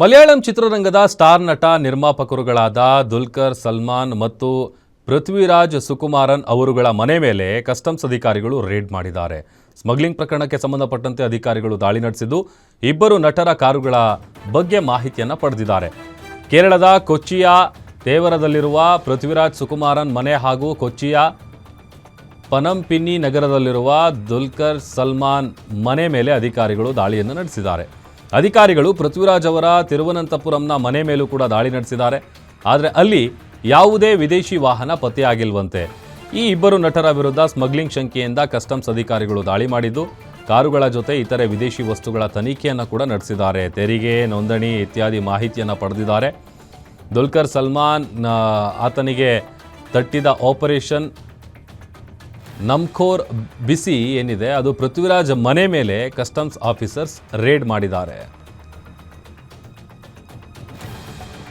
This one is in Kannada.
ಮಲಯಾಳಂ ಚಿತ್ರರಂಗದ ಸ್ಟಾರ್ ನಟ ನಿರ್ಮಾಪಕರುಗಳಾದ ದುಲ್ಕರ್, ಸಲ್ಮಾನ್ ಮತ್ತು ಪೃಥ್ವಿರಾಜ್ ಸುಕುಮಾರನ್ ಅವರುಗಳ ಮನೆ ಮೇಲೆ ಕಸ್ಟಮ್ಸ್ ಅಧಿಕಾರಿಗಳು ರೇಡ್ ಮಾಡಿದ್ದಾರೆ. ಸ್ಮಗ್ಲಿಂಗ್ ಪ್ರಕರಣಕ್ಕೆ ಸಂಬಂಧಪಟ್ಟಂತೆ ಅಧಿಕಾರಿಗಳು ದಾಳಿ ನಡೆಸಿದ್ದು, ಇಬ್ಬರು ನಟರ ಕಾರುಗಳ ಬಗ್ಗೆ ಮಾಹಿತಿಯನ್ನು ಪಡೆದಿದ್ದಾರೆ. ಕೇರಳದ ಕೊಚ್ಚಿಯ ತೇವರದಲ್ಲಿರುವ ಪೃಥ್ವಿರಾಜ್ ಸುಕುಮಾರನ್ ಮನೆ ಹಾಗೂ ಕೊಚ್ಚಿಯ ಪನಂಪಿನ್ನಿ ನಗರದಲ್ಲಿರುವ ದುಲ್ಕರ್, ಸಲ್ಮಾನ್ ಮನೆ ಮೇಲೆ ಅಧಿಕಾರಿಗಳು ದಾಳಿಯನ್ನು ನಡೆಸಿದ್ದಾರೆ. ಅಧಿಕಾರಿಗಳು ಪೃಥ್ವಿರಾಜ್ ಅವರ ತಿರುವನಂತಪುರಂನ ಮನೆ ಮೇಲೂ ಕೂಡ ದಾಳಿ ನಡೆಸಿದ್ದಾರೆ. ಆದರೆ ಅಲ್ಲಿ ಯಾವುದೇ ವಿದೇಶಿ ವಾಹನ ಪತ್ತೆಯಾಗಿಲ್ವಂತೆ. ಈ ಇಬ್ಬರು ನಟರ ವಿರುದ್ಧ ಸ್ಮಗ್ಲಿಂಗ್ ಶಂಕೆಯಿಂದ ಕಸ್ಟಮ್ಸ್ ಅಧಿಕಾರಿಗಳು ದಾಳಿ ಮಾಡಿದ್ದು, ಕಾರುಗಳ ಜೊತೆ ಇತರೆ ವಿದೇಶಿ ವಸ್ತುಗಳ ತನಿಖೆಯನ್ನು ಕೂಡ ನಡೆಸಿದ್ದಾರೆ. ತೆರಿಗೆ, ನೋಂದಣಿ ಇತ್ಯಾದಿ ಮಾಹಿತಿಯನ್ನು ಪಡೆದಿದ್ದಾರೆ. ದುಲ್ಕರ್ ಸಲ್ಮಾನ್ ಆತನಿಗೆ ತಟ್ಟಿದ ಆಪರೇಷನ್ ನಮ್ಖೋರ್ ಬಿಸಿ ಏನಿದೆ ಅದು ಪೃಥ್ವಿರಾಜ್ ಮನೆ ಮೇಲೆ ಕಸ್ಟಮ್ಸ್ ಆಫೀಸರ್ಸ್ ರೇಡ್ ಮಾಡಿದ್ದಾರೆ.